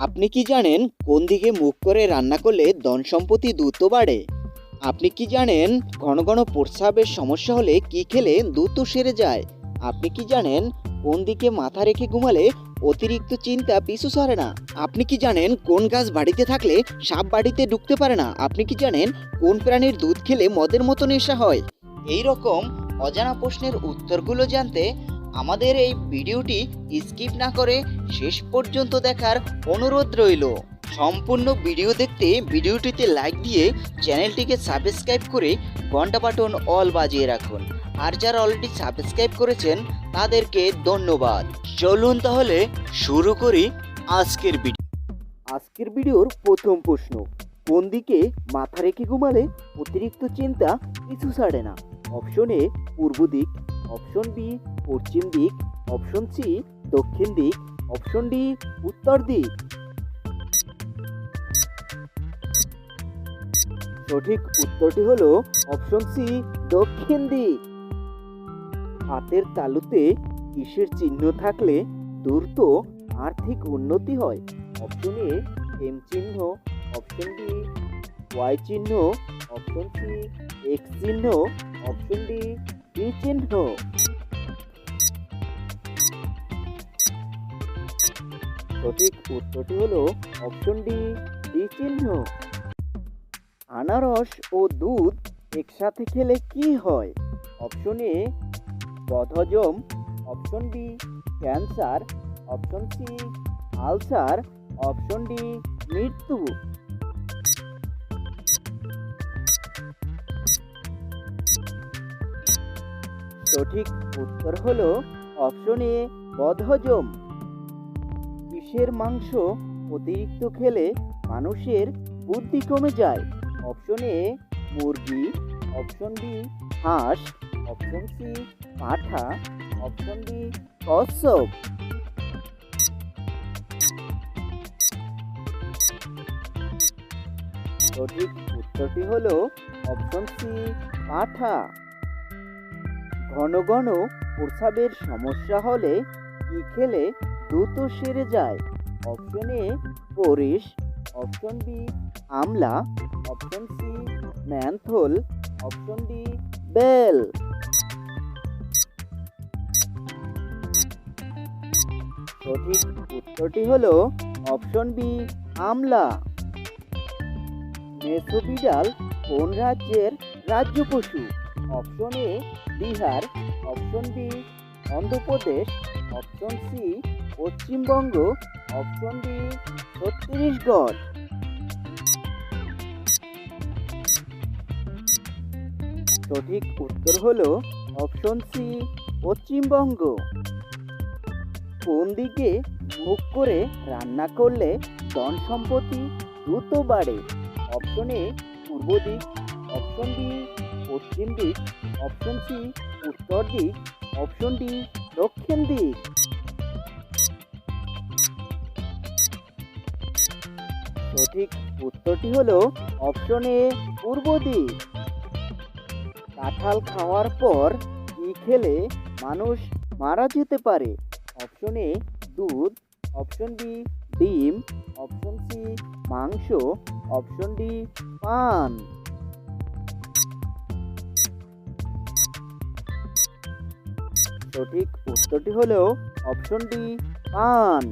আপনি কি জানেন কোন দিকে মুখ করে রান্না করলে ধন সম্পত্তি দ্রুত বাড়ে? আপনি কি জানেন ঘন ঘন প্রস্রাবের সমস্যা হলে কি খেলে দ্রুত সেরে যায়? আপনি কি জানেন কোন দিকে মাথা রেখে ঘুমালে অতিরিক্ত চিন্তা পিছু সরে না? আপনি কি জানেন কোন গাছ বাড়িতে থাকলে সাপ বাড়িতে ঢুকতে পারে না? আপনি কি জানেন কোন প্রাণীর দুধ খেলে মদের মতো নেশা হয়? এই রকম অজানা প্রশ্নের উত্তরগুলো জানতে আমাদের এই ভিডিওটি স্কিপ না করে শেষ পর্যন্ত দেখার অনুরোধ রইল। সম্পূর্ণ ভিডিও দেখতে ভিডিওটিতে লাইক দিয়ে চ্যানেলটিকে সাবস্ক্রাইব করে ঘণ্টা বাটন অল বাজিয়ে রাখুন। আর যারা অলরেডি সাবস্ক্রাইব করেছেন, তাদেরকে ধন্যবাদ। চলুন তাহলে শুরু করি আজকের ভিডিও। আজকের ভিডিওর প্রথম প্রশ্ন, কোন দিকে মাথা রেখে ঘুমালে অতিরিক্ত চিন্তা কিছু ছাড়ে না? অপশন এ, পূর্ব দিক। অপশন বি, পশ্চিম দিক। অপশন সি, দক্ষিণ দিক। অপশন ডি, উত্তর দিক। সঠিক উত্তরটি হলো অপশন সি, দক্ষিণ দিক। হাতের তালুতে কিসের চিহ্ন থাকলে দ্রুত আর্থিক উন্নতি হয়। অপশন এ, এম চিহ্ন। অপশন বি, ওয়াই চিহ্ন। অপশন সি, এক্স চিহ্ন। অপশন ডি চিহ্ন সঠিক উত্তরটি হলো অপশন ডি চিহ্ন। আনারস ও দুধ একসাথে খেলে কি হয়? অপশন এ বদহজম। Option B cancer option C ulcer option D মৃত্যু। সঠিক উত্তর হলো অপশন এ বদহজম। কিসের মাংস অতিরিক্ত খেলে মানুষের বুদ্ধি কমে যায়? অপশন এ মুরগি। অপশন বি হাঁস। অপশন সি পাঠা অপশন ডি কচ্ছপ। সঠিক উত্তরটি হলো অপশন সি পাঠা ঘন ঘন প্রস্রাবের সমস্যা হলে কি খেলে দ্রুত সেরে যায়? অপশন এ, পরিশ। অপশন বি, আমলা। Option C, menthol. Option D, bell. সঠিক উত্তরটি হলো অপশন বি, আমলা। মেসোবিডাল কোন রাজ্যের রাজ্য পশু? Option A Bihar, option B Andhra Pradesh, option C Paschimbanga, option D Chhattisgarh. সঠিক উত্তর হলো অপশন সি পশ্চিমবঙ্গ। কোন দিকে মুখ করে রান্না করলে ধন সম্পত্তি দ্রুত বাড়ে? অপশন এ পূর্ব দিক, অপশন বি পশ্চিম দিক অপশন সি উত্তর দিক অপশন ডি দক্ষিণ দিক। সঠিক উত্তরটি হলো অপশন এ পূর্ব দিক। কাঁঠাল খাওয়ার পর কি খেলে মানুষ মারা যেতে পারে? অপশন এ দুধ অপশন বি ডিম অপশন সি মাংস অপশন ডি পান। সঠিক উত্তরটি হলো অপশন ডি পান।